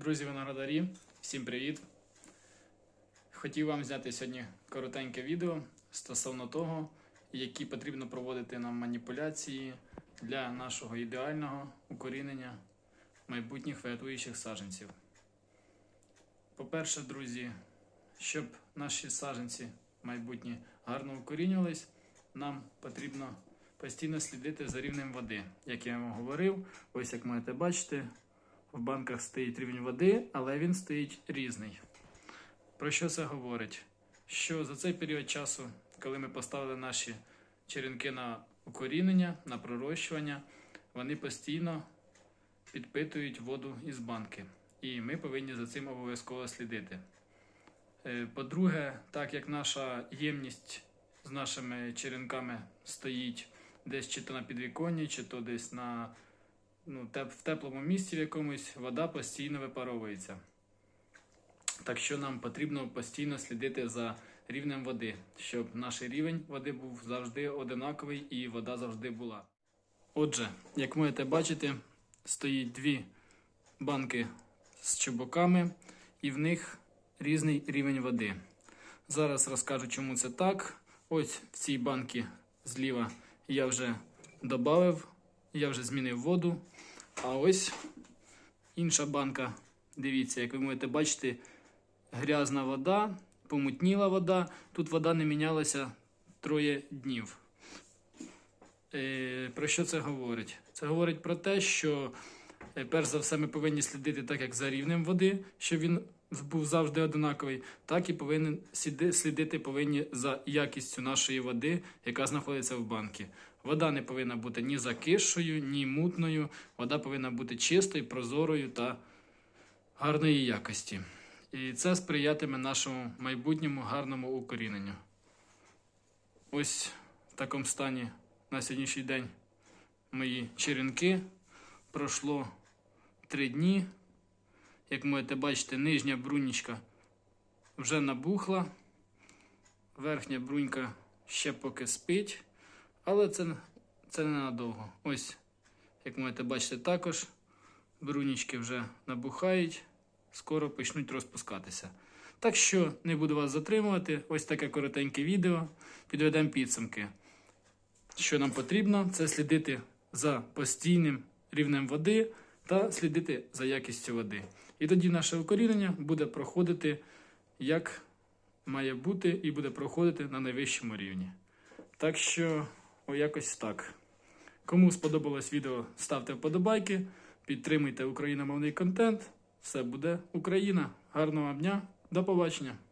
Друзі виноградарі, всім привіт! Хотів вам зняти сьогодні коротеньке відео стосовно того, які потрібно проводити нам маніпуляції для нашого ідеального укорінення майбутніх вегетуючих саджанців. По-перше, друзі, щоб наші саджанці майбутні гарно укорінювались, нам потрібно постійно слідити за рівнем води. Як я вам говорив, ось як можете бачити, в банках стоїть рівень води, але він стоїть різний. Про що це говорить? Що за цей період часу, коли ми поставили наші черенки на укорінення, на пророщування, вони постійно підпитують воду із банки. І ми повинні за цим обов'язково слідити. Е, По-друге, так як наша ємність з нашими черенками стоїть десь чи то на підвіконні, чи то десь на ну, теп- в теплому місці в якомусь, вода постійно випаровується. Так що нам потрібно постійно слідити за рівнем води, щоб наш рівень води був завжди одинаковий і вода завжди була. Отже, як можете бачити, стоїть дві банки з чубуками, і в них різний рівень води. Зараз розкажу, чому це так. Ось в цій банці зліва я вже додав, я вже змінив воду. А ось інша банка, дивіться, як ви можете бачити, грязна вода, помутніла вода. Тут вода не мінялася троє днів. Е, про що це говорить? Це говорить про те, що е, перш за все ми повинні слідити так, як за рівнем води, щоб він був завжди одинаковий, так і повинен сліди- слідити повинні за якістю нашої води, яка знаходиться в банці. Вода не повинна бути ні закисшою, ні мутною. Вода повинна бути чистою, прозорою та гарної якості. І це сприятиме нашому майбутньому гарному укоріненню. Ось в такому стані на сьогоднішній день мої черенки. Пройшло три дні. Як можете бачити, нижня брунічка вже набухла, верхня брунька ще поки спить, але це, це ненадовго. Ось, як можете бачити, також брунічки вже набухають, скоро почнуть розпускатися. Так що не буду вас затримувати. Ось таке коротеньке відео. Підведемо підсумки. Що нам потрібно, це слідити за постійним рівнем води та слідити за якістю води. І тоді наше укорінення буде проходити як має бути, і буде проходити на найвищому рівні. Так що, о, якось так. Кому сподобалось відео, ставте вподобайки, підтримуйте україномовний контент. Все буде Україна. Гарного дня, до побачення!